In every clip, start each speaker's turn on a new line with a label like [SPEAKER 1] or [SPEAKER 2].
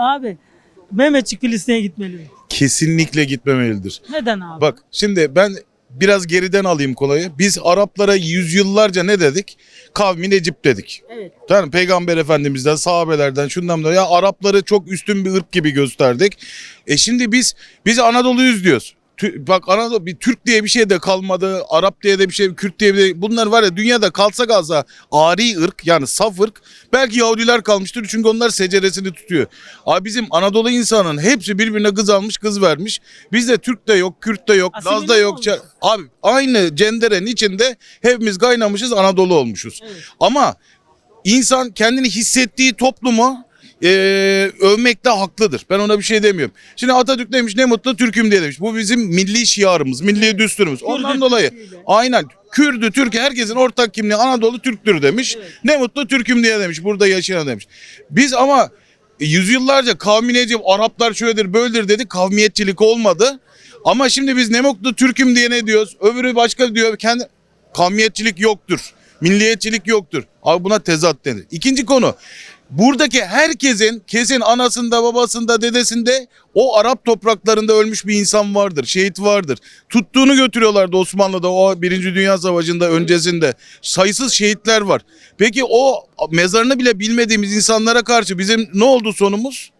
[SPEAKER 1] Abi Mehmetçik Filistin'e gitmeli mi?
[SPEAKER 2] Kesinlikle gitmemelidir.
[SPEAKER 1] Neden abi?
[SPEAKER 2] Bak şimdi ben biraz geriden alayım kolayı. Biz Araplara yüzyıllarca ne dedik? Kavmi Necip dedik.
[SPEAKER 1] Evet.
[SPEAKER 2] Tamam Peygamber Efendimiz'den, sahabelerden, şundan da ya Arapları çok üstün bir ırk gibi gösterdik. E şimdi biz biz Anadolu'yuz diyoruz. Bak Anadolu bir Türk diye bir şey de kalmadı. Arap diye de bir şey, Kürt diye bir bunlar var ya dünyada kalsa kalsa ari ırk yani saf ırk belki Yahudiler kalmıştır çünkü onlar seceresini tutuyor. Abi bizim Anadolu insanın hepsi birbirine kız almış kız vermiş. Bizde Türk de yok, Kürt de yok,
[SPEAKER 1] Asimile
[SPEAKER 2] Laz da yok.
[SPEAKER 1] olmuş?
[SPEAKER 2] Abi aynı cenderenin içinde hepimiz kaynamışız Anadolu olmuşuz.
[SPEAKER 1] Evet.
[SPEAKER 2] Ama insan kendini hissettiği toplumu eee övmekte haklıdır. Ben ona bir şey demiyorum. Şimdi Atatürk demiş ne mutlu Türk'üm diye demiş. Bu bizim milli şiarımız, milli düsturumuz. Ondan
[SPEAKER 1] Kürdü,
[SPEAKER 2] dolayı
[SPEAKER 1] Türk'üyle.
[SPEAKER 2] aynen Kürdü, Türk herkesin ortak kimliği Anadolu Türktür demiş. Ne mutlu Türk'üm diye demiş. Burada yaşayan demiş. Biz ama yüzyıllarca kavmi Necip, Araplar şöyledir böyledir dedi. Kavmiyetçilik olmadı. Ama şimdi biz ne mutlu Türk'üm diye ne diyoruz? Öbürü başka diyor. Kendi kavmiyetçilik yoktur. Milliyetçilik yoktur. Abi buna tezat denir. İkinci konu. Buradaki herkesin kesin anasında, babasında, dedesinde o Arap topraklarında ölmüş bir insan vardır. Şehit vardır. Tuttuğunu götürüyorlardı Osmanlı'da o Birinci Dünya Savaşı'nda öncesinde. Sayısız şehitler var. Peki o mezarını bile bilmediğimiz insanlara karşı bizim ne oldu sonumuz?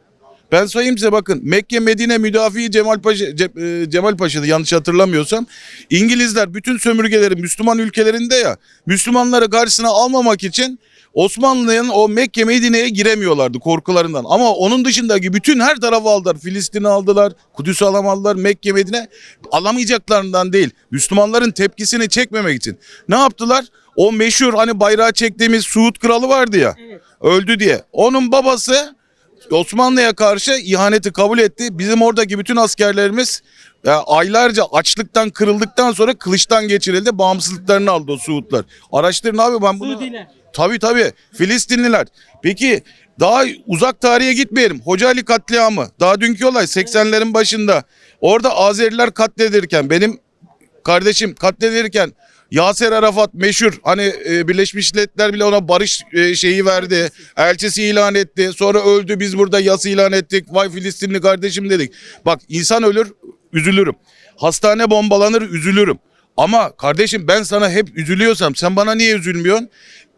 [SPEAKER 2] Ben sayayım size bakın. Mekke Medine müdafi Cemal Paşa e, Cemal Paşa'dı yanlış hatırlamıyorsam. İngilizler bütün sömürgeleri Müslüman ülkelerinde ya Müslümanları karşısına almamak için Osmanlı'nın o Mekke Medine'ye giremiyorlardı korkularından. Ama onun dışındaki bütün her tarafı aldılar. Filistin'i aldılar, Kudüs'ü alamadılar, Mekke Medine alamayacaklarından değil. Müslümanların tepkisini çekmemek için. Ne yaptılar? O meşhur hani bayrağı çektiğimiz Suud kralı vardı ya.
[SPEAKER 1] Evet.
[SPEAKER 2] Öldü diye. Onun babası Osmanlı'ya karşı ihaneti kabul etti. Bizim oradaki bütün askerlerimiz ya aylarca açlıktan kırıldıktan sonra kılıçtan geçirildi. Bağımsızlıklarını aldı o Suudlar. Araştırın abi ben bunu...
[SPEAKER 1] Suudiler.
[SPEAKER 2] Tabii tabii. Filistinliler. Peki daha uzak tarihe gitmeyelim. Hoca Ali katliamı. Daha dünkü olay 80'lerin başında. Orada Azeriler katledilirken benim kardeşim katledilirken Yaser Arafat meşhur hani e, Birleşmiş Milletler bile ona barış e, şeyi verdi. Elçisi ilan etti. Sonra öldü biz burada yas ilan ettik. Vay Filistinli kardeşim dedik. Bak insan ölür üzülürüm. Hastane bombalanır üzülürüm. Ama kardeşim ben sana hep üzülüyorsam sen bana niye üzülmüyorsun?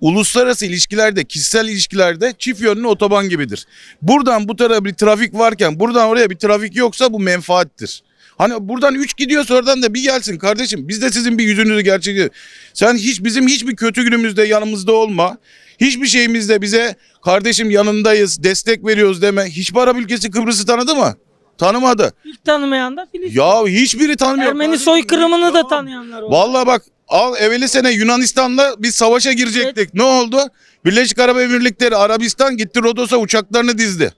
[SPEAKER 2] Uluslararası ilişkilerde, kişisel ilişkilerde çift yönlü otoban gibidir. Buradan bu tarafa bir trafik varken buradan oraya bir trafik yoksa bu menfaattir. Hani buradan 3 gidiyorsa oradan da bir gelsin kardeşim. Biz de sizin bir yüzünüzü gerçekten. Sen hiç bizim hiçbir kötü günümüzde yanımızda olma. Hiçbir şeyimizde bize kardeşim yanındayız, destek veriyoruz deme. Hiçbir Arap ülkesi Kıbrıs'ı tanıdı mı? Tanımadı.
[SPEAKER 1] İlk tanımayan da Filistin.
[SPEAKER 2] Ya hiçbiri tanımıyor.
[SPEAKER 1] Ermeni soykırımını da
[SPEAKER 2] Ya.
[SPEAKER 1] tanıyanlar var.
[SPEAKER 2] Vallahi bak al evveli sene Yunanistan'la biz savaşa girecektik. Ne oldu? Birleşik Arap Emirlikleri Arabistan gitti Rodos'a uçaklarını dizdi.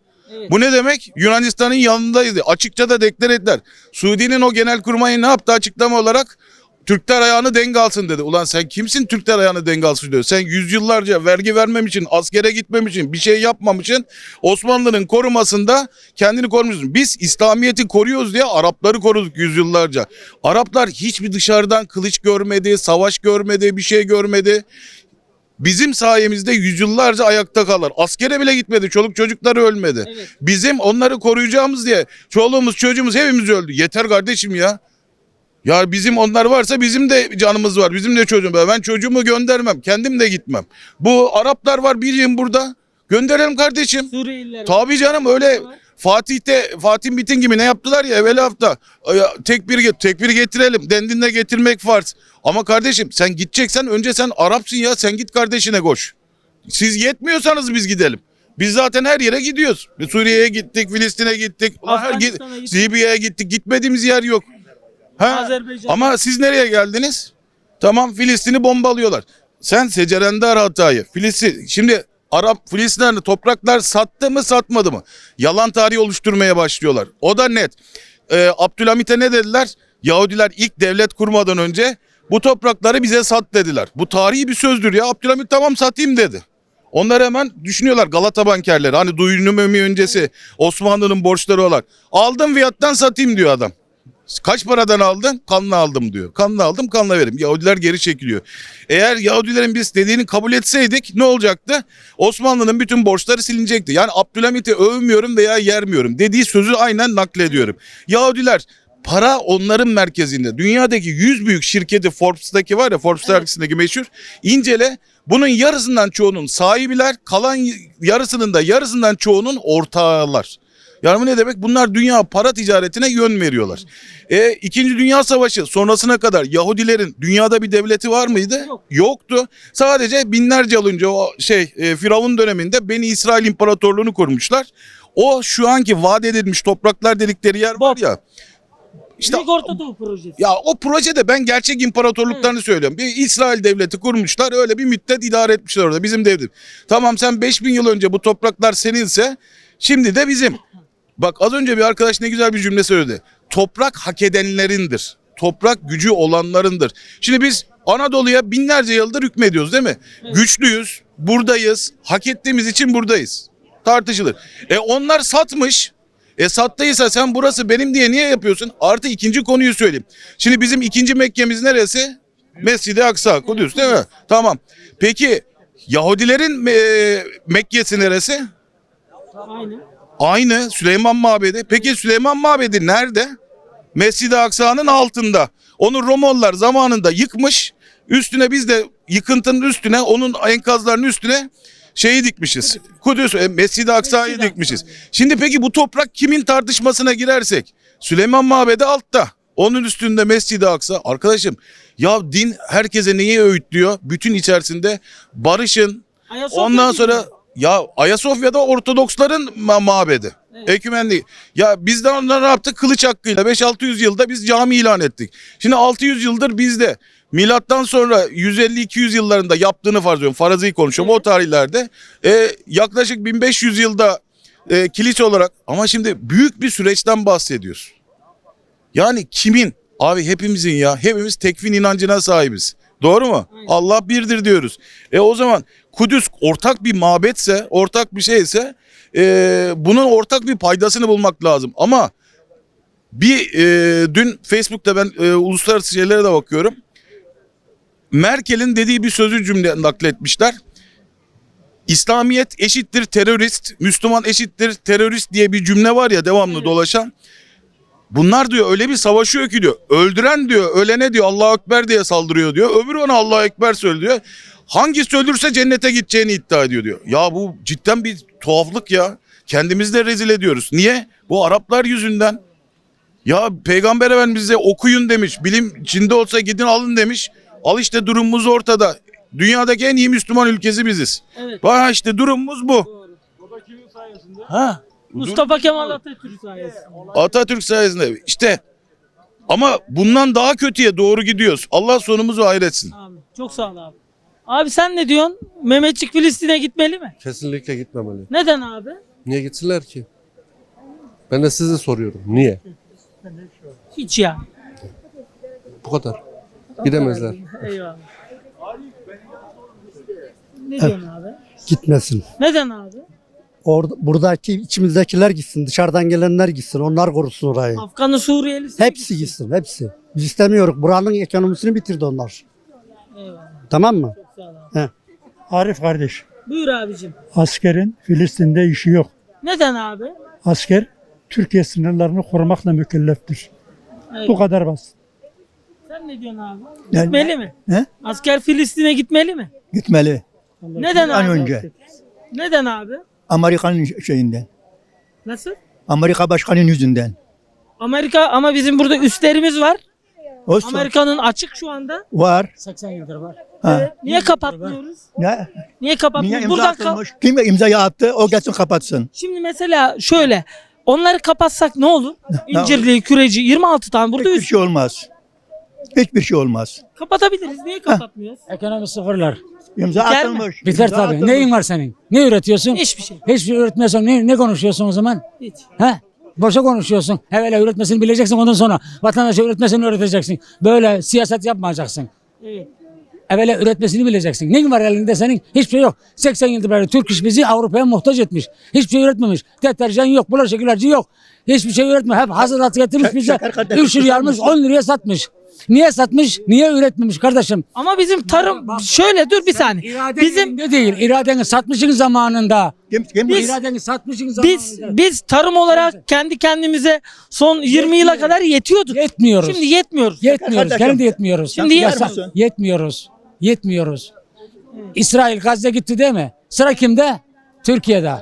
[SPEAKER 2] Bu ne demek? Yunanistan'ın yanındaydı. Açıkça da deklar ettiler. Suudi'nin o genel kurmayı ne yaptı açıklama olarak? Türkler ayağını denk alsın dedi. Ulan sen kimsin Türkler ayağını denk alsın diyor. Sen yüzyıllarca vergi vermem için, askere gitmem için, bir şey yapmam için Osmanlı'nın korumasında kendini korumuşsun. Biz İslamiyet'i koruyoruz diye Arapları koruduk yüzyıllarca. Araplar hiçbir dışarıdan kılıç görmedi, savaş görmedi, bir şey görmedi. Bizim sayemizde yüzyıllarca ayakta kalır. Askere bile gitmedi. Çoluk çocukları ölmedi.
[SPEAKER 1] Evet.
[SPEAKER 2] Bizim onları koruyacağımız diye çoluğumuz çocuğumuz hepimiz öldü. Yeter kardeşim ya. Ya bizim onlar varsa bizim de canımız var. Bizim de çocuğum var. Ben çocuğumu göndermem. Kendim de gitmem. Bu Araplar var bir yıl burada. Gönderelim kardeşim.
[SPEAKER 1] Suriyeliler. var.
[SPEAKER 2] Tabii canım öyle Fatih'te Fatih Bitin gibi ne yaptılar ya evvel hafta. Tekbir tekbir getirelim. Dendinle getirmek farz. Ama kardeşim sen gideceksen önce sen Arapsın ya. Sen git kardeşine koş. Siz yetmiyorsanız biz gidelim. Biz zaten her yere gidiyoruz. Suriye'ye gittik, Filistin'e gittik. Libya'ya gittik. Gitmediğimiz yer yok. Ha? Ama siz nereye geldiniz? Tamam Filistin'i bombalıyorlar. Sen secerende hatayı. Filistin şimdi Arap Filistinlerini topraklar sattı mı satmadı mı? Yalan tarih oluşturmaya başlıyorlar. O da net. Ee, Abdülhamit'e ne dediler? Yahudiler ilk devlet kurmadan önce bu toprakları bize sat dediler. Bu tarihi bir sözdür ya. Abdülhamit tamam satayım dedi. Onlar hemen düşünüyorlar Galata bankerleri. Hani duyunum öncesi Osmanlı'nın borçları olan. Aldım fiyattan satayım diyor adam. Kaç paradan aldın? Kanla aldım diyor. Kanla aldım, kanla veririm. Yahudiler geri çekiliyor. Eğer Yahudilerin biz dediğini kabul etseydik ne olacaktı? Osmanlı'nın bütün borçları silinecekti. Yani Abdülhamit'i övmüyorum veya yermiyorum. Dediği sözü aynen naklediyorum. Yahudiler para onların merkezinde. Dünyadaki 100 büyük şirketi Forbes'taki var ya Forbes dergisindeki meşhur. incele bunun yarısından çoğunun sahibiler, kalan yarısının da yarısından çoğunun ortağılar. Yani bu ne demek? Bunlar dünya para ticaretine yön veriyorlar. E, İkinci Dünya Savaşı sonrasına kadar Yahudilerin dünyada bir devleti var mıydı?
[SPEAKER 1] Yok.
[SPEAKER 2] Yoktu. Sadece binlerce yıl önce o şey e, Firavun döneminde Beni İsrail İmparatorluğunu kurmuşlar. O şu anki vaat edilmiş topraklar dedikleri yer var ya. İşte
[SPEAKER 1] Büyük Orta Doğu projesi.
[SPEAKER 2] ya o projede ben gerçek imparatorluklarını söylüyorum. Bir İsrail devleti kurmuşlar öyle bir müddet idare etmişler orada bizim devlet. Tamam sen 5000 yıl önce bu topraklar seninse şimdi de bizim. Bak az önce bir arkadaş ne güzel bir cümle söyledi. Toprak hak edenlerindir. Toprak gücü olanlarındır. Şimdi biz Anadolu'ya binlerce yıldır hükmediyoruz değil mi? Güçlüyüz, buradayız, hak ettiğimiz için buradayız. Tartışılır. E onlar satmış. E sattıysa sen burası benim diye niye yapıyorsun? Artı ikinci konuyu söyleyeyim. Şimdi bizim ikinci Mekke'miz neresi? Mescid-i Aksa, Kudüs değil mi? Tamam. Peki Yahudilerin e, Mekke'si neresi?
[SPEAKER 1] Aynen.
[SPEAKER 2] Aynı Süleyman Mabedi. Peki Süleyman Mabedi nerede? Mescid-i Aksa'nın altında. Onu Romalılar zamanında yıkmış. Üstüne biz de yıkıntının üstüne onun enkazlarının üstüne şeyi dikmişiz. Kudüs, e, Mescid-i Aksa'yı
[SPEAKER 1] Mescid-i
[SPEAKER 2] dikmişiz. Şimdi peki bu toprak kimin tartışmasına girersek? Süleyman Mabedi altta. Onun üstünde Mescid-i Aksa. Arkadaşım ya din herkese neyi öğütlüyor? Bütün içerisinde barışın,
[SPEAKER 1] Ayasofya
[SPEAKER 2] Ondan sonra ya Ayasofya'da Ortodoksların ma- mabedi.
[SPEAKER 1] Evet.
[SPEAKER 2] Ekümenli. Ya biz de onlar ne yaptık? Kılıç hakkıyla 5-600 yılda biz cami ilan ettik. Şimdi 600 yıldır bizde milattan sonra 150-200 yıllarında yaptığını farz ediyorum. Farazi'yi konuşuyorum o tarihlerde. E, yaklaşık 1500 yılda e, kilise olarak ama şimdi büyük bir süreçten bahsediyoruz. Yani kimin? Abi hepimizin ya. Hepimiz tekvin inancına sahibiz. Doğru mu?
[SPEAKER 1] Aynen.
[SPEAKER 2] Allah birdir diyoruz. E o zaman Kudüs ortak bir mabetse, ortak bir şeyse e, bunun ortak bir paydasını bulmak lazım. Ama bir e, dün Facebook'ta ben e, uluslararası şeylere de bakıyorum. Merkel'in dediği bir sözü cümle nakletmişler. İslamiyet eşittir terörist, Müslüman eşittir terörist diye bir cümle var ya devamlı
[SPEAKER 1] Evet.
[SPEAKER 2] dolaşan. Bunlar diyor öyle bir savaşıyor ki diyor. Öldüren diyor, ölene diyor Allahu Ekber diye saldırıyor diyor. Öbürü ona Allahu Ekber söylüyor. Hangisi ölürse cennete gideceğini iddia ediyor diyor. Ya bu cidden bir tuhaflık ya. Kendimizi de rezil ediyoruz. Niye? Bu Araplar yüzünden. Ya Peygamber Efendimiz bize okuyun demiş. Bilim içinde olsa gidin alın demiş. Al işte durumumuz ortada. Dünyadaki en iyi Müslüman ülkesi biziz.
[SPEAKER 1] Evet.
[SPEAKER 2] Bak işte durumumuz bu.
[SPEAKER 1] Doğru.
[SPEAKER 2] Ha.
[SPEAKER 1] Mustafa Kemal Atatürk sayesinde.
[SPEAKER 2] Atatürk sayesinde işte ama bundan daha kötüye doğru gidiyoruz. Allah sonumuzu hayretsin.
[SPEAKER 1] Abi, çok sağ ol abi. Abi sen ne diyorsun? Mehmetçik Filistin'e gitmeli mi?
[SPEAKER 3] Kesinlikle gitmemeli.
[SPEAKER 1] Neden abi?
[SPEAKER 3] Niye gitsinler ki? Ben de size soruyorum. Niye?
[SPEAKER 1] Hiç yani.
[SPEAKER 3] Bu kadar. Gidemezler.
[SPEAKER 1] Eyvallah. Ne diyorsun abi?
[SPEAKER 4] Gitmesin.
[SPEAKER 1] Neden abi?
[SPEAKER 4] Orada, buradaki içimizdekiler gitsin, dışarıdan gelenler gitsin, onlar korusun orayı.
[SPEAKER 1] Afganlı Suriyelisi.
[SPEAKER 4] Hepsi gitsin, hepsi. Biz istemiyoruz. Buranın ekonomisini bitirdi onlar.
[SPEAKER 1] Eyvallah.
[SPEAKER 4] Tamam mı?
[SPEAKER 1] Sağ ol abi.
[SPEAKER 5] Arif kardeş,
[SPEAKER 1] Buyur abicim.
[SPEAKER 5] askerin Filistin'de işi yok.
[SPEAKER 1] Neden abi?
[SPEAKER 5] Asker Türkiye sınırlarını korumakla mükelleftir.
[SPEAKER 1] Eyvallah.
[SPEAKER 5] Bu kadar basit.
[SPEAKER 1] Sen ne diyorsun abi?
[SPEAKER 5] Yani-
[SPEAKER 1] Gitmeli mi?
[SPEAKER 5] He?
[SPEAKER 1] Asker Filistin'e gitmeli mi?
[SPEAKER 5] Gitmeli.
[SPEAKER 1] Neden
[SPEAKER 5] En
[SPEAKER 1] abi?
[SPEAKER 5] önce
[SPEAKER 1] Neden abi?
[SPEAKER 5] Amerika'nın şeyinden.
[SPEAKER 1] Nasıl?
[SPEAKER 5] Amerika başkanının yüzünden.
[SPEAKER 1] Amerika ama bizim burada üstlerimiz var.
[SPEAKER 5] Olsun.
[SPEAKER 1] Amerika'nın açık şu anda.
[SPEAKER 5] Var.
[SPEAKER 6] 80 yıldır var.
[SPEAKER 5] Ha.
[SPEAKER 1] Niye kapatmıyoruz?
[SPEAKER 5] Ne?
[SPEAKER 1] Niye
[SPEAKER 5] Niye
[SPEAKER 1] kapatmıyoruz?
[SPEAKER 5] imza
[SPEAKER 1] Buradan kal-
[SPEAKER 5] atılmış? Kim imzayı attı? O gelsin kapatsın.
[SPEAKER 1] Şimdi mesela şöyle. Onları kapatsak ne olur? İncirli, küreci 26 tane burada
[SPEAKER 5] Hiçbir
[SPEAKER 1] üst.
[SPEAKER 5] şey olmaz. Hiçbir şey olmaz.
[SPEAKER 1] Kapatabiliriz. Niye kapatmıyoruz?
[SPEAKER 6] Ekonomi sıfırlar.
[SPEAKER 5] İmza
[SPEAKER 1] Biter mi?
[SPEAKER 5] atılmış.
[SPEAKER 6] Biter
[SPEAKER 5] imza
[SPEAKER 6] tabii.
[SPEAKER 5] atılmış.
[SPEAKER 6] Neyin var senin? Ne üretiyorsun?
[SPEAKER 1] Hiçbir şey.
[SPEAKER 6] Hiçbir şey üretmiyorsan ne, ne konuşuyorsun o zaman?
[SPEAKER 1] Hiç.
[SPEAKER 6] He? Boşa konuşuyorsun. Evvela üretmesini bileceksin ondan sonra vatandaşa üretmesini öğreteceksin. Böyle siyaset yapmayacaksın.
[SPEAKER 1] Evet.
[SPEAKER 6] Evvela üretmesini bileceksin. Ne var elinde senin? Hiçbir şey yok. 80 yıldır beri Türk iş bizi Avrupa'ya muhtaç etmiş. Hiçbir şey üretmemiş. Deterjan yok, bulaşık ilacı yok. Hiçbir şey üretmiyor. Hep hazırlat getirmiş bize.
[SPEAKER 7] şeker kardeşim,
[SPEAKER 6] 3 liraya almış, 10 liraya satmış. Niye satmış? Niye üretmemiş kardeşim?
[SPEAKER 1] Ama bizim tarım şöyle dur bir saniye.
[SPEAKER 6] İraden
[SPEAKER 1] Bizim
[SPEAKER 6] elinde değil. İradeni satmışsın zamanında.
[SPEAKER 7] Kim, kim
[SPEAKER 1] Biz-
[SPEAKER 6] İradeni satmışsın
[SPEAKER 1] biz
[SPEAKER 6] zamanında.
[SPEAKER 1] biz tarım olarak kendi kendimize son 20 yıla kadar yetiyorduk.
[SPEAKER 6] Yetmiyoruz.
[SPEAKER 1] Şimdi yetmiyoruz.
[SPEAKER 6] Yetmiyoruz. Kendi yetmiyoruz.
[SPEAKER 1] Şimdi
[SPEAKER 7] misin?
[SPEAKER 6] Yetmiyoruz. Yetmiyoruz. İsrail Gazze gitti değil mi? Sıra kimde? Türkiye'de.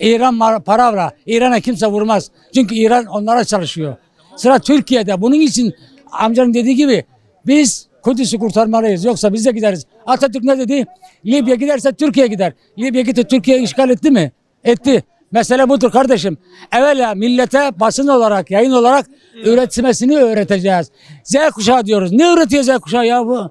[SPEAKER 6] İran paravra. İran'a kimse vurmaz. Çünkü İran onlara çalışıyor. Sıra Türkiye'de. Bunun için amcanın dediği gibi biz Kudüs'ü kurtarmalıyız. Yoksa biz de gideriz. Atatürk ne dedi? Libya giderse Türkiye gider. Libya gitti Türkiye işgal etti mi? Etti. Mesele budur kardeşim. Evvela millete basın olarak, yayın olarak üretmesini öğreteceğiz. Z kuşağı diyoruz. Ne üretiyor Z kuşağı ya bu?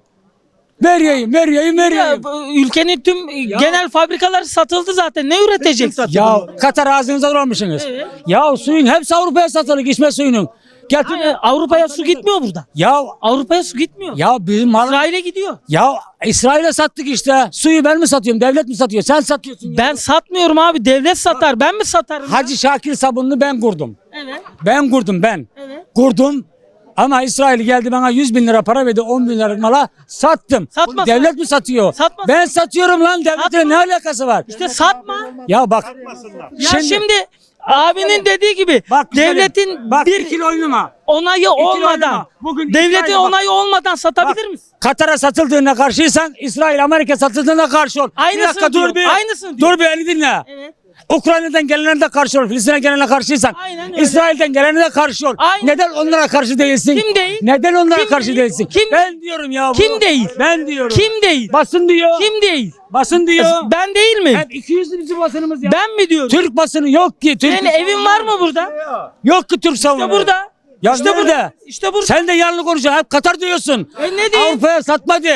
[SPEAKER 6] Ver yayın, ver yayın, ver
[SPEAKER 1] Ya,
[SPEAKER 6] yayın.
[SPEAKER 1] bu ülkenin tüm genel fabrikalar satıldı zaten. Ne üreteceksin?
[SPEAKER 6] Ya Katar ağzınıza dolmuşsunuz.
[SPEAKER 1] Evet.
[SPEAKER 6] Ya suyun hepsi Avrupa'ya satılık içme suyunun. Getir.
[SPEAKER 1] Avrupa'ya su gitmiyor burada.
[SPEAKER 6] Ya
[SPEAKER 1] Avrupa'ya su gitmiyor.
[SPEAKER 6] ya bizim mal
[SPEAKER 1] İsrail'e gidiyor.
[SPEAKER 6] ya İsrail'e sattık işte. Suyu ben mi satıyorum? Devlet mi satıyor? Sen satıyorsun. ya.
[SPEAKER 1] Ben satmıyorum abi. Devlet satar. Ben mi satarım? ya?
[SPEAKER 6] Hacı Şakir sabununu ben kurdum.
[SPEAKER 1] Evet.
[SPEAKER 6] Ben kurdum ben.
[SPEAKER 1] Evet.
[SPEAKER 6] Kurdum. Ama İsrail geldi bana 100 bin lira para verdi 10 bin lira mala sattım.
[SPEAKER 1] Satma,
[SPEAKER 6] Devlet mi satıyor?
[SPEAKER 1] Satma.
[SPEAKER 6] Ben satıyorum lan devletle
[SPEAKER 1] Satma.
[SPEAKER 6] ne alakası var?
[SPEAKER 1] İşte satma.
[SPEAKER 6] Ya bak.
[SPEAKER 1] Ya şimdi, abinin dediği gibi
[SPEAKER 6] bak güzelim,
[SPEAKER 1] devletin
[SPEAKER 6] bak,
[SPEAKER 1] bir
[SPEAKER 6] ikili oynama.
[SPEAKER 1] onayı olmadan,
[SPEAKER 6] oynama. Bugün
[SPEAKER 1] devletin
[SPEAKER 6] İsrail'e bak.
[SPEAKER 1] onayı olmadan satabilir
[SPEAKER 6] Bak,
[SPEAKER 1] misin?
[SPEAKER 6] Katar'a satıldığına karşıysan İsrail Amerika satıldığına karşı ol.
[SPEAKER 1] Aynısını
[SPEAKER 6] bir dakika dur
[SPEAKER 1] diyor,
[SPEAKER 6] bir.
[SPEAKER 1] aynısını diyor.
[SPEAKER 6] Dur bir beni dinle.
[SPEAKER 1] Evet.
[SPEAKER 6] Ukrayna'dan gelenlerine de karşı ol. Filistin'e gelene karşıysan.
[SPEAKER 1] Aynen öyle.
[SPEAKER 6] İsrail'den gelene de karşı ol.
[SPEAKER 1] Aynen.
[SPEAKER 6] Neden onlara karşı değilsin?
[SPEAKER 1] Kim değil?
[SPEAKER 6] Neden onlara
[SPEAKER 1] Kim
[SPEAKER 6] karşı
[SPEAKER 1] değil?
[SPEAKER 6] değilsin?
[SPEAKER 1] Kim-
[SPEAKER 6] Ben diyorum ya. bu.
[SPEAKER 1] Kim değil?
[SPEAKER 6] Ben diyorum.
[SPEAKER 1] Kim değil?
[SPEAKER 6] Basın diyor.
[SPEAKER 1] Kim değil?
[SPEAKER 6] Basın diyor.
[SPEAKER 1] Ben değil mi?
[SPEAKER 6] Hep 200 bizim basınımız ya.
[SPEAKER 1] Ben mi diyorum?
[SPEAKER 6] Türk basını yok ki. Türk
[SPEAKER 1] Senin evin var mı burada?
[SPEAKER 6] Yok ki Türk savunma.
[SPEAKER 1] İşte burada.
[SPEAKER 6] Ya
[SPEAKER 1] işte
[SPEAKER 6] nerede?
[SPEAKER 1] burada. İşte burada.
[SPEAKER 6] Sen de yanlı konuşuyorsun. Hep Katar diyorsun.
[SPEAKER 1] E ne diyeyim?
[SPEAKER 6] Avrupa'ya satmadı.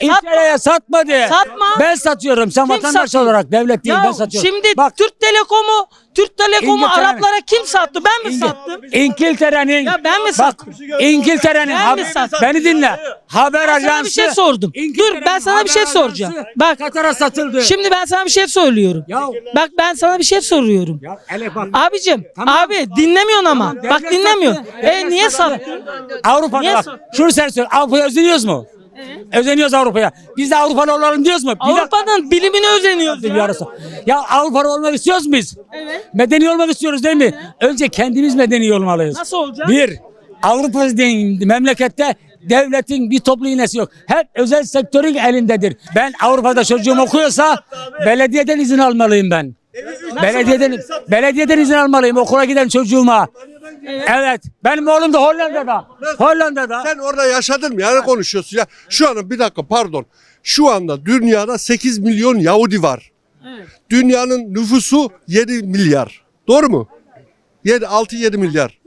[SPEAKER 6] İngiltere'ye satmadı.
[SPEAKER 1] Satma.
[SPEAKER 6] Ben satıyorum. Sen
[SPEAKER 1] Kim
[SPEAKER 6] vatandaş
[SPEAKER 1] satıyor?
[SPEAKER 6] olarak devlet değil
[SPEAKER 1] Ya
[SPEAKER 6] ben satıyorum.
[SPEAKER 1] şimdi
[SPEAKER 6] Bak
[SPEAKER 1] Türk Telekom'u Türk Telekom'u Araplara kim sattı? Ben mi
[SPEAKER 6] İngi-
[SPEAKER 1] sattım?
[SPEAKER 6] İngiltere'nin
[SPEAKER 1] Ya ben mi
[SPEAKER 6] Bak
[SPEAKER 1] sattım?
[SPEAKER 6] İngiltere'nin
[SPEAKER 1] Ben mi sattım?
[SPEAKER 6] beni dinle. Haber
[SPEAKER 1] Ben
[SPEAKER 6] ajansı.
[SPEAKER 1] sana bir şey sordum. Dur ben sana bir şey soracağım. Bak
[SPEAKER 6] Katar'a satıldı.
[SPEAKER 1] şimdi ben sana bir şey söylüyorum.
[SPEAKER 6] Ya-
[SPEAKER 1] Bak ben sana bir şey soruyorum.
[SPEAKER 6] Ya hele bak.
[SPEAKER 1] Abicim,
[SPEAKER 6] Tamam.
[SPEAKER 1] abi dinlemiyorsun ama.
[SPEAKER 6] Tamam,
[SPEAKER 1] Bak dinlemiyorsun. E niye
[SPEAKER 6] sattı.
[SPEAKER 1] sattın?
[SPEAKER 6] Avrupa'da
[SPEAKER 1] Niye
[SPEAKER 6] bak.
[SPEAKER 1] sattın?
[SPEAKER 6] Şunu sen söyle. Avrupa'ya özeniyoruz mu? Özeniyoruz Avrupa'ya. Biz de Avrupalı olalım diyoruz mu? Bir.
[SPEAKER 1] Avrupa'nın bilimine özeniyoruz ya.
[SPEAKER 6] Ya Avrupalı olmak istiyoruz biz?
[SPEAKER 1] Evet.
[SPEAKER 6] Medeni olmak istiyoruz değil mi? Önce kendimiz medeni olmalıyız.
[SPEAKER 1] Nasıl olacak?
[SPEAKER 6] Bir, Avrupa memlekette devletin bir toplu iğnesi yok. Hep özel sektörün elindedir. Ben Avrupa'da çocuğum okuyorsa belediyeden izin almalıyım ben. Belediyeden belediyeden izin almalıyım okula giden çocuğuma. Evet. Benim oğlum da Hollanda'da. Hollanda'da.
[SPEAKER 8] Sen orada yaşadın mı? Yani konuşuyorsun ya. Şu anda bir dakika pardon. Şu anda dünyada 8 milyon Yahudi var. Dünyanın nüfusu 7 milyar. Doğru mu? 7 6 7 milyar.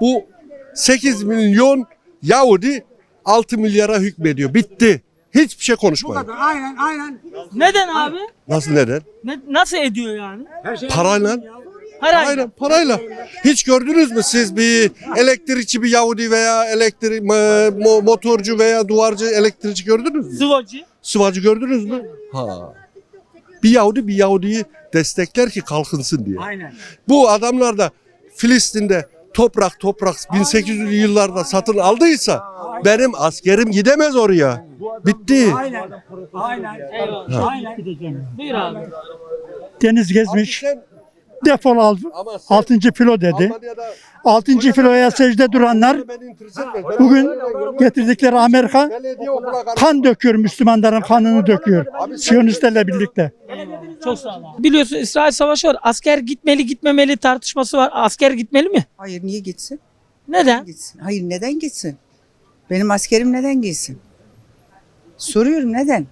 [SPEAKER 8] Bu 8 milyon Yahudi 6 milyara hükmediyor. Bitti. Hiçbir şey konuşmayın.
[SPEAKER 6] Aynen aynen.
[SPEAKER 1] Neden abi?
[SPEAKER 8] Nasıl neden?
[SPEAKER 1] Ne, nasıl ediyor yani?
[SPEAKER 8] Parayla.
[SPEAKER 1] Parayla.
[SPEAKER 8] Parayla, parayla. Hiç gördünüz mü siz bir elektrikçi bir Yahudi veya elektrik mo- mo- motorcu veya duvarcı elektrikçi gördünüz mü?
[SPEAKER 1] Sıvacı.
[SPEAKER 8] Sıvacı gördünüz mü? Ha. Bir Yahudi bir Yahudi'yi destekler ki kalkınsın diye.
[SPEAKER 6] Aynen.
[SPEAKER 8] Bu adamlar da Filistin'de toprak toprak 1800'lü yıllarda satın aldıysa benim askerim gidemez oraya. Bitti.
[SPEAKER 6] Aynen. Aynen. Aynen.
[SPEAKER 1] Buyur abi.
[SPEAKER 5] Deniz gezmiş.
[SPEAKER 8] Sen-
[SPEAKER 5] Defol al.
[SPEAKER 8] Ama sen-
[SPEAKER 5] Altıncı filo dedi.
[SPEAKER 8] Almanya'da-
[SPEAKER 5] Altıncı filoya secde duranlar
[SPEAKER 8] Beni interese etmez. Ben
[SPEAKER 5] bugün
[SPEAKER 8] Almanya'da
[SPEAKER 5] getirdikleri Amerika
[SPEAKER 8] belediye okula karşı-
[SPEAKER 5] kan döküyor Müslümanların kanını döküyor. Siyonistlerle birlikte.
[SPEAKER 1] Çok sağ ol abi. Biliyorsun İsrail savaşı var. Asker gitmeli gitmemeli tartışması var. Asker gitmeli mi?
[SPEAKER 9] Hayır niye gitsin?
[SPEAKER 1] Neden?
[SPEAKER 9] Gitsin. Hayır neden gitsin? Benim askerim neden gitsin? Soruyorum neden?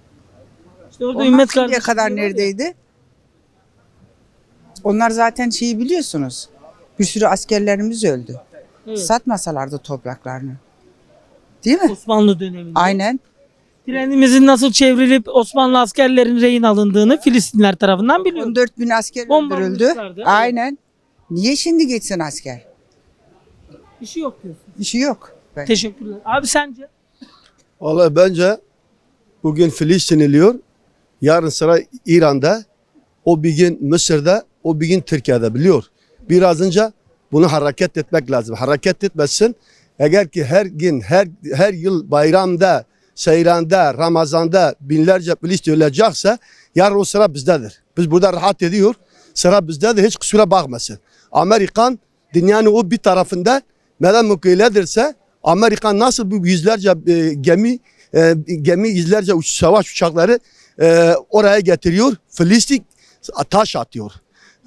[SPEAKER 1] İşte orada
[SPEAKER 9] Onlar
[SPEAKER 1] ümmet
[SPEAKER 9] şimdiye kadar
[SPEAKER 1] diyor ya.
[SPEAKER 9] neredeydi? Onlar zaten şeyi biliyorsunuz. Bir sürü askerlerimiz öldü.
[SPEAKER 1] Evet.
[SPEAKER 9] Satmasalardı topraklarını. Değil mi?
[SPEAKER 1] Osmanlı döneminde.
[SPEAKER 9] Aynen.
[SPEAKER 1] Trenimizin nasıl çevrilip Osmanlı askerlerin rehin alındığını Filistinler tarafından biliyoruz.
[SPEAKER 9] 14 bin asker öldürüldü. Aynen. Niye şimdi gitsin asker?
[SPEAKER 1] Şey yok diyorsun.
[SPEAKER 9] İşi yok. Ben.
[SPEAKER 1] Teşekkürler. Abi sence?
[SPEAKER 3] Vallahi bence bugün Filistin iliyor. Yarın sıra İran'da. O bir gün Mısır'da. O bir gün Türkiye'de biliyor. Biraz önce bunu hareket etmek lazım. Hareket etmesin. Eğer ki her gün, her her yıl bayramda, seyranda, Ramazan'da binlerce Filistin ölecekse yarın o sıra bizdedir. Biz burada rahat ediyor. Sıra bizdedir. Hiç kusura bakmasın. Amerikan dünyanın o bir tarafında neden mukayeledirse Amerikan nasıl bu yüzlerce e, gemi e, gemi yüzlerce uç- savaş uçakları e, oraya getiriyor. Filistin taş atıyor.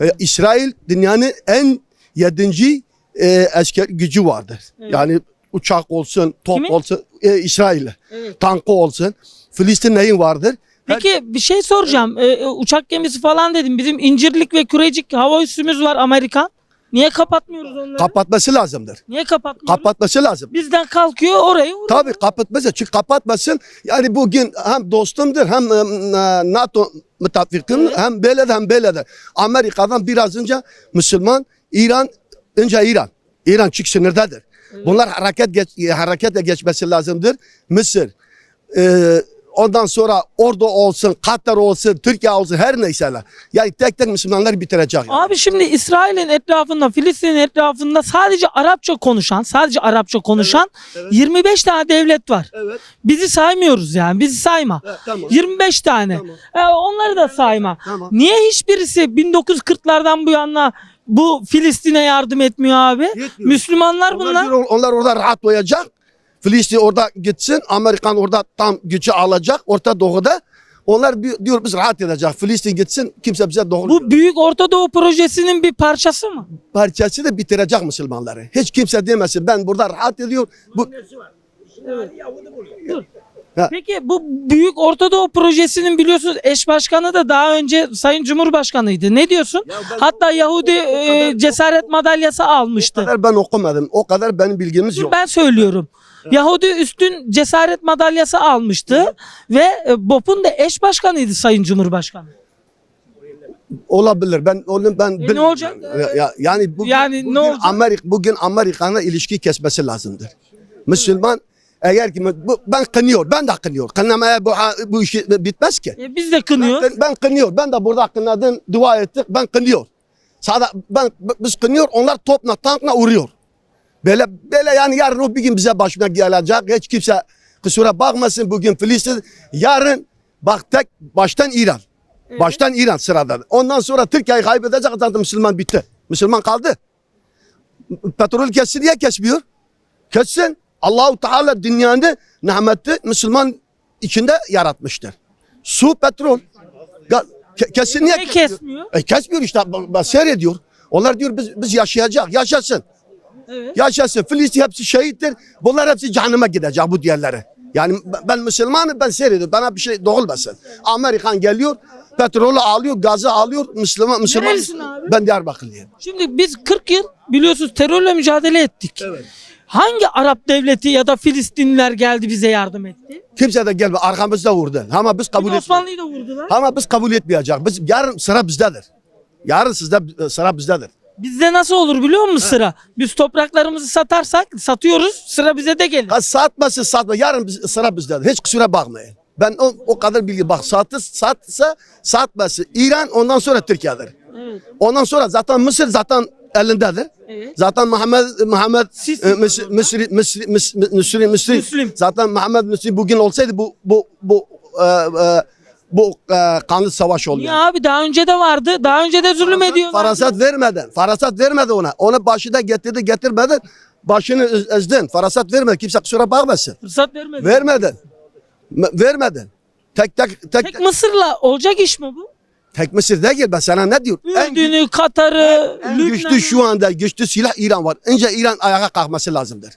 [SPEAKER 3] E, İsrail dünyanın en yedinci e, asker gücü vardır. Yani uçak olsun, top
[SPEAKER 1] Kimin?
[SPEAKER 3] olsun, e, İsrail
[SPEAKER 1] Evet.
[SPEAKER 3] tankı olsun. Filistin neyin vardır?
[SPEAKER 1] Peki bir şey soracağım. Ee, uçak gemisi falan dedim. Bizim incirlik ve kürecik hava üssümüz var Amerikan. Niye kapatmıyoruz onları?
[SPEAKER 3] Kapatması lazımdır.
[SPEAKER 1] Niye kapatmıyoruz?
[SPEAKER 3] Kapatması lazım.
[SPEAKER 1] Bizden kalkıyor orayı vuruyor.
[SPEAKER 3] Tabii kapatması. Çünkü kapatmasın. Yani bugün hem dostumdur hem e, NATO müttefikim hem böyle de hem böyle de. Amerika'dan biraz önce Müslüman, İran, önce İran. İran çık sınırdadır. Bunlar hareket geç, hareketle geçmesi lazımdır. Mısır, e, ondan sonra orada olsun, Katar olsun, Türkiye olsun her neyse. Yani tek tek Müslümanlar bitirecek. yani.
[SPEAKER 1] Abi şimdi İsrail'in etrafında, Filistin'in etrafında sadece Arapça konuşan, sadece Arapça konuşan 25 tane devlet var.
[SPEAKER 3] Evet.
[SPEAKER 1] Bizi saymıyoruz yani. Bizi sayma.
[SPEAKER 3] Evet, tamam.
[SPEAKER 1] 25 tane.
[SPEAKER 3] Tamam.
[SPEAKER 1] E, onları da sayma.
[SPEAKER 3] Tamam.
[SPEAKER 1] Niye hiçbirisi 1940'lardan bu yana bu Filistin'e yardım etmiyor abi?
[SPEAKER 3] Yetmiyor.
[SPEAKER 1] Müslümanlar
[SPEAKER 3] Onlar,
[SPEAKER 1] bunlar.
[SPEAKER 3] diyor, onlar orada rahat doyacak. Filistin orada gitsin. Amerikan orada tam gücü alacak. Orta Doğu'da. Onlar diyor biz rahat edecek. Filistin gitsin. Kimse bize doğru
[SPEAKER 1] Bu Büyük Orta Doğu Projesi'nin bir parçası mı?
[SPEAKER 3] parçası da bitirecek Müslümanları. Hiç kimse demesin ben burada rahat ediyor. Bu
[SPEAKER 1] Peki bu Büyük Orta Doğu Projesi'nin biliyorsunuz eş başkanı da daha önce Sayın Cumhurbaşkanıydı. Ne diyorsun? Hatta Yahudi e, cesaret madalyası
[SPEAKER 3] o
[SPEAKER 1] almıştı.
[SPEAKER 3] kadar ben okumadım. O kadar benim bilgimiz
[SPEAKER 1] Dur
[SPEAKER 3] yok.
[SPEAKER 1] ben söylüyorum. Yahudi üstün cesaret madalyası almıştı ve e, BOP'un da eş başkanıydı Sayın Cumhurbaşkanı.
[SPEAKER 3] Olabilir. Ben onu ben
[SPEAKER 1] E, ne olacak?
[SPEAKER 3] Ya- ya- yani bugün,
[SPEAKER 1] Yani ne
[SPEAKER 3] bugün
[SPEAKER 1] olacak?
[SPEAKER 3] Amerika bugün Amerikan'la ilişki kesmesi lazımdır. Müslüman eğer ki bu, ben kınıyor, ben de kınıyor. Kınamaya bu, bu işi bitmez ki.
[SPEAKER 1] E, biz de kınıyoruz.
[SPEAKER 3] Ben, ben kınıyor. Ben de burada kınadım, dua ettik. Ben kınıyor. Sada ben biz kınıyor. Onlar topla, tankla vuruyor. Böyle böyle yani yarın o bir gün bize başına gelecek. Hiç kimse kusura bakmasın bugün Filistin. Yarın bak tek baştan İran. Baştan İran sırada. Ondan sonra Türkiye'yi kaybedecek zaten Müslüman bitti. Müslüman kaldı. Petrol kessin niye kesmiyor? Kessin. Allahu Teala dünyanın nimeti Müslüman içinde yaratmıştır. Su, petrol. Ke- Kesin niye kesmiyor? E kesmiyor işte. Seyrediyor. Onlar diyor biz, biz yaşayacak. Yaşasın.
[SPEAKER 1] Evet.
[SPEAKER 3] Yaşasın. Filistin hepsi şehittir. Bunlar hepsi cehenneme gidecek bu diğerleri. Yani ben- Müslümanım ben seyrediyorum. Bana bir şey doğulmasın. Amerikan geliyor. Petrolü alıyor, gazı alıyor. Müslüman, Müslüman.
[SPEAKER 1] Nerelisin abi?
[SPEAKER 3] Ben Diyarbakırlıyım.
[SPEAKER 1] Şimdi biz 40 yıl biliyorsunuz terörle mücadele ettik. Hangi Arap devleti ya da Filistinliler geldi bize yardım etti?
[SPEAKER 3] Kimse de gelme arkamızda vurdu. Ama biz kabul etmiyoruz.
[SPEAKER 1] Osmanlı'yı da vurdular.
[SPEAKER 3] Ama biz kabul etmeyeceğiz. Biz yarın sıra bizdedir. Yarın sizde sıra bizdedir.
[SPEAKER 1] Bizde nasıl olur biliyor musun sıra? Biz topraklarımızı satarsak satıyoruz sıra bize de gelir.
[SPEAKER 3] Ha, satmasın satma. Yarın biz, sıra bizdedir. Hiç kusura bakmayın. Ben o, o kadar bilgi bak satı satsa satmasın. İran ondan sonra Türkiye'dir.
[SPEAKER 1] Evet.
[SPEAKER 3] Ondan sonra zaten Mısır zaten elindedir.
[SPEAKER 1] Evet.
[SPEAKER 3] Zaten Muhammed Muhammed
[SPEAKER 1] Sisi
[SPEAKER 3] e, Mısri Mısri Mısri Mısri
[SPEAKER 1] Müslim.
[SPEAKER 3] zaten Muhammed Mısri bugün olsaydı bu bu bu e, e, bu e, kanlı savaş
[SPEAKER 1] Niye
[SPEAKER 3] olmuyor.
[SPEAKER 1] abi daha önce de vardı. Daha önce de zulüm ediyorlar.
[SPEAKER 3] Farasat vermeden, farasat vermedi ona. Onu başına getirdi getirmeden başını ez- ezdin. Farasat vermedi. Kimse kusura bakmasın.
[SPEAKER 1] Fırsat vermedi.
[SPEAKER 3] Vermedin. M- Vermedin. Tek tek tek
[SPEAKER 1] Tek Mısır'la olacak iş mi bu?
[SPEAKER 3] tek Mısır değil ben sana ne diyorum? En, gü-
[SPEAKER 1] Ürdün'ü, Katar'ı,
[SPEAKER 3] en
[SPEAKER 1] Lübnan'ı.
[SPEAKER 3] güçlü şu anda güçlü silah İran var. Önce İran ayağa kalkması lazımdır.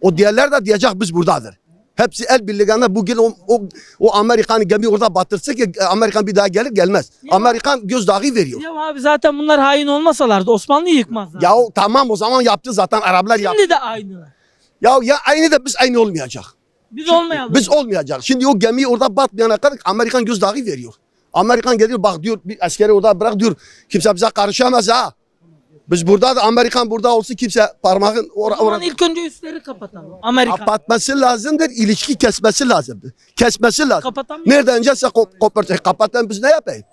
[SPEAKER 3] O diğerler de diyecek biz buradadır. Hepsi el birliğinde bugün o, o, o Amerikan gemi orada batırsa ki Amerikan bir daha gelir gelmez. Amerikan gözdağı veriyor.
[SPEAKER 1] Ya abi zaten bunlar hain olmasalardı Osmanlı'yı yıkmazlar.
[SPEAKER 3] Ya tamam o zaman yaptı zaten Araplar yaptı.
[SPEAKER 1] Şimdi de aynılar.
[SPEAKER 3] Ya ya aynı da biz aynı olmayacak.
[SPEAKER 1] Biz olmayalım.
[SPEAKER 3] Biz olmayacak. Şimdi o gemi orada batmayana kadar Amerikan gözdağı veriyor. Amerikan geliyor bak diyor bir askeri orada bırak diyor. Kimse bize karışamaz ha. Biz burada da Amerikan burada olsa kimse parmağın or or
[SPEAKER 1] ilk önce üstleri kapatalım. Amerika.
[SPEAKER 3] kapatması lazımdır. ilişki kesmesi lazımdır. Kesmesi lazım.
[SPEAKER 1] Kapatamıyor.
[SPEAKER 3] Nereden gelse kop kopartacak. Kapatan biz ne yapayım?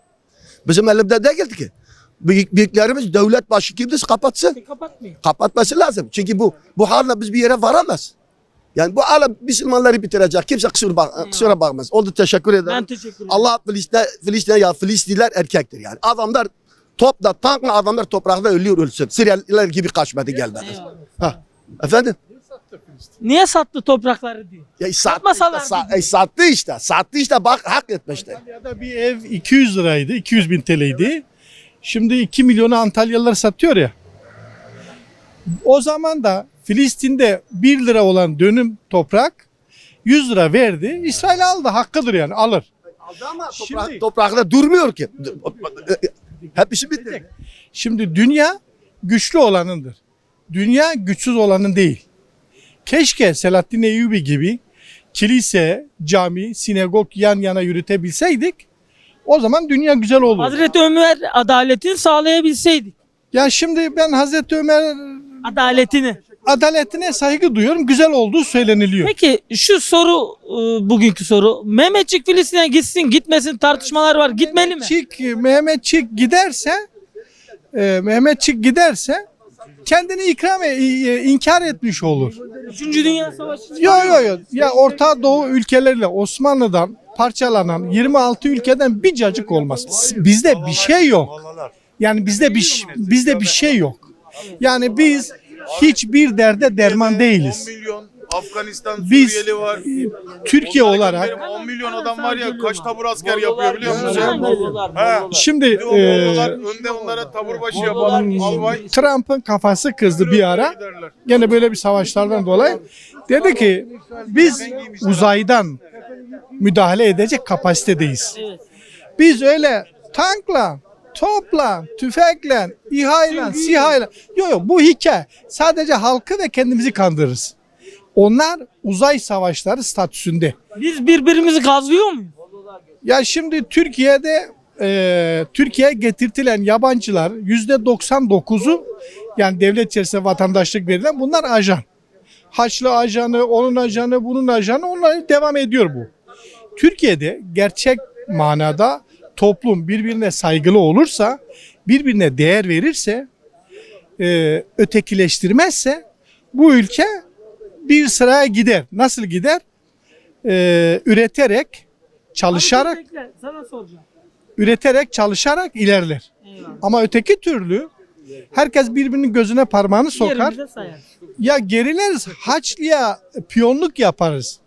[SPEAKER 3] Bizim elimde değil ki. Büyük, büyüklerimiz devlet başı kimdir kapatsın.
[SPEAKER 1] Kapatmıyor.
[SPEAKER 3] Kapatması lazım. Çünkü bu bu halle biz bir yere varamaz. Yani bu alem Müslümanları bitirecek. Kimse kusura, bak kusura bakmaz. Oldu teşekkür ederim.
[SPEAKER 1] Ben teşekkür ederim.
[SPEAKER 3] Allah Filistin, Filistin ya Filistinliler erkektir yani. Adamlar topla tankla adamlar toprakta ölüyor ölsün. Suriyeliler gibi kaçmadı gelmedi. Ha. Efendim?
[SPEAKER 1] Niye sattı toprakları diyor.
[SPEAKER 3] Ya sattı
[SPEAKER 1] Satmasalar
[SPEAKER 3] işte, sa- e, sattı işte. Sattı işte bak hak etmişti.
[SPEAKER 10] Antalya'da bir ev 200 liraydı. 200 bin TL'ydi. Şimdi 2 milyonu Antalyalılar satıyor ya. O zaman da Filistin'de 1 lira olan dönüm toprak 100 lira verdi. İsrail aldı. Hakkıdır yani alır.
[SPEAKER 3] Ama
[SPEAKER 10] Şimdi-
[SPEAKER 3] toprak, toprakta durmuyor ki. Hep işi bitti.
[SPEAKER 10] Şimdi dünya güçlü olanındır. Dünya güçsüz olanın değil. Keşke Selahattin Eyyubi gibi kilise, cami, sinagog yan yana yürütebilseydik o zaman dünya güzel olur.
[SPEAKER 1] Hazreti Ömer adaletini sağlayabilseydik.
[SPEAKER 10] Ya şimdi ben Hazreti Ömer
[SPEAKER 1] Adaletini.
[SPEAKER 10] Adaletine saygı duyuyorum. Güzel olduğu söyleniliyor.
[SPEAKER 1] Peki şu soru e, bugünkü soru. Mehmetçik Filistin'e gitsin gitmesin tartışmalar var. Gitmeli mi?
[SPEAKER 10] Çik, Mehmetçik giderse e, Mehmetçik giderse kendini ikram e, e, inkar etmiş olur.
[SPEAKER 1] Üçüncü Dünya Savaşı.
[SPEAKER 10] Yo yo yo. Ya Orta Doğu ülkeleriyle Osmanlı'dan parçalanan 26 ülkeden bir cacık olmaz. Bizde bir şey yok. Yani bizde bir bizde bir şey yok. Yani biz hiçbir derde derman değiliz.
[SPEAKER 2] 10 milyon Afganistan
[SPEAKER 10] Biz
[SPEAKER 2] Suriyeli var.
[SPEAKER 10] Türkiye olarak
[SPEAKER 2] Benim 10 milyon adam var ya kaç tabur asker yapıyor biliyor musun?
[SPEAKER 10] Şimdi
[SPEAKER 2] O Mollalar
[SPEAKER 10] e,
[SPEAKER 2] önde onlara tabur başı yapalım. Albay.
[SPEAKER 10] Trump'ın kafası kızdı bir ara.
[SPEAKER 2] Giderler.
[SPEAKER 10] Gene böyle bir savaşlardan dolayı dedi ki biz uzaydan müdahale edecek kapasitedeyiz. Biz öyle tankla, topla, tüfekle, İHA'yla, SİHA'yla yok yok bu hikaye. Sadece halkı ve kendimizi kandırırız. Onlar uzay savaşları statüsünde.
[SPEAKER 1] Biz birbirimizi gazlıyor muyuz?
[SPEAKER 10] Ya şimdi Türkiye'de e, Türkiye'ye getirtilen yabancılar yüzde 99'u yani devlet içerisinde vatandaşlık verilen bunlar ajan. Haçlı ajanı, onun ajanı, bunun ajanı onlar devam ediyor bu. Türkiye'de gerçek manada toplum birbirine saygılı olursa, birbirine değer verirse, e, ötekileştirmezse bu ülke bir sıraya gider. Nasıl gider? E, üreterek, çalışarak,
[SPEAKER 1] Bekle, Sana soracağım.
[SPEAKER 10] üreterek, çalışarak ilerler.
[SPEAKER 1] Eyvallah.
[SPEAKER 10] Ama öteki türlü herkes birbirinin gözüne parmağını sokar.
[SPEAKER 1] Yerimize sayar.
[SPEAKER 10] Ya gerileriz Haçlı'ya piyonluk yaparız.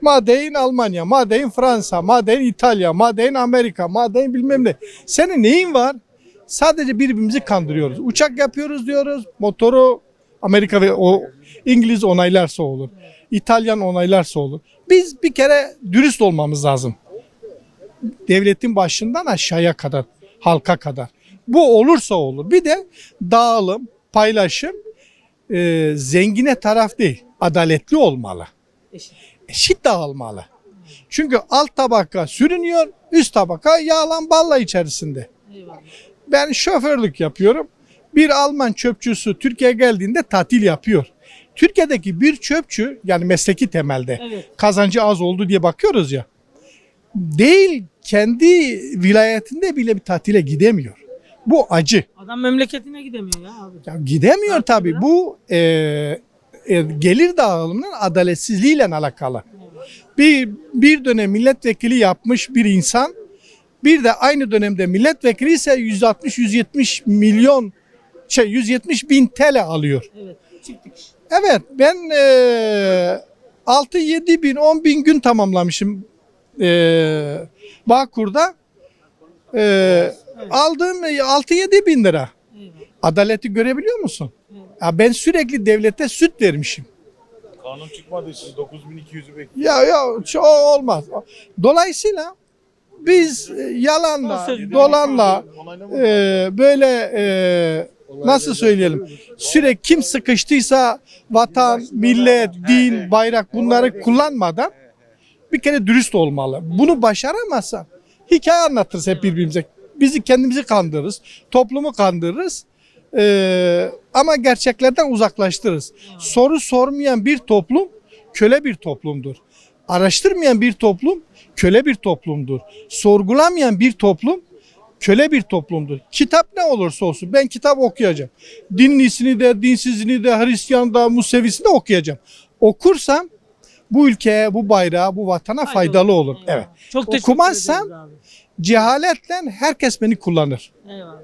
[SPEAKER 10] Madeyin Almanya, madeyin Fransa, madeyin İtalya, madeyin Amerika, madeyin bilmem ne. Senin neyin var? Sadece birbirimizi kandırıyoruz. Uçak yapıyoruz diyoruz. Motoru Amerika ve o İngiliz onaylarsa olur. İtalyan onaylarsa olur. Biz bir kere dürüst olmamız lazım. Devletin başından aşağıya kadar, halka kadar. Bu olursa olur. Bir de dağılım, paylaşım e, zengine taraf değil, adaletli olmalı.
[SPEAKER 1] Eşit
[SPEAKER 10] dağılmalı. Çünkü alt tabaka sürünüyor, üst tabaka yağlan balla içerisinde.
[SPEAKER 1] Eyvallah.
[SPEAKER 10] Ben şoförlük yapıyorum. Bir Alman çöpçüsü Türkiye'ye geldiğinde tatil yapıyor. Türkiye'deki bir çöpçü yani mesleki temelde
[SPEAKER 1] Evet.
[SPEAKER 10] kazancı az oldu diye bakıyoruz ya. Değil kendi vilayetinde bile bir tatile gidemiyor. Bu acı.
[SPEAKER 1] Adam memleketine gidemiyor ya abi.
[SPEAKER 10] Ya gidemiyor tabii. Bu e, e, gelir dağılımının adaletsizliğiyle alakalı. Bir bir dönem milletvekili yapmış bir insan bir de aynı dönemde milletvekili ise 160-170 milyon şey 170 bin TL alıyor.
[SPEAKER 1] Evet. Çıktık.
[SPEAKER 10] Evet ben e, 6-7 bin 10 bin gün tamamlamışım e, Bağkur'da. E, aldığım 6-7 bin lira. Adaleti görebiliyor musun? Ya ben sürekli devlete süt vermişim.
[SPEAKER 2] Kanun çıkmadı siz 9200'ü bekliyorsunuz.
[SPEAKER 10] Ya ya o olmaz. Dolayısıyla biz e, yalanla, dolanla e, böyle e, nasıl söyleyelim? Sürekli kim sıkıştıysa vatan, millet, din, bayrak bunları kullanmadan bir kere dürüst olmalı. Bunu başaramazsa hikaye anlatırız hep birbirimize. Bizi kendimizi kandırırız, toplumu kandırırız. Ee, ama gerçeklerden uzaklaştırırız. Soru sormayan bir toplum köle bir toplumdur. Araştırmayan bir toplum köle bir toplumdur. Sorgulamayan bir toplum köle bir toplumdur. Kitap ne olursa olsun ben kitap okuyacağım. Dinlisini de, dinsizini de, Hristiyan da, Musevisini de okuyacağım. Okursam bu ülkeye, bu bayrağa, bu vatana faydalı olur. Evet.
[SPEAKER 1] Çok
[SPEAKER 10] Okumazsam-. Cehaletle herkes beni kullanır.
[SPEAKER 1] Eyvallah.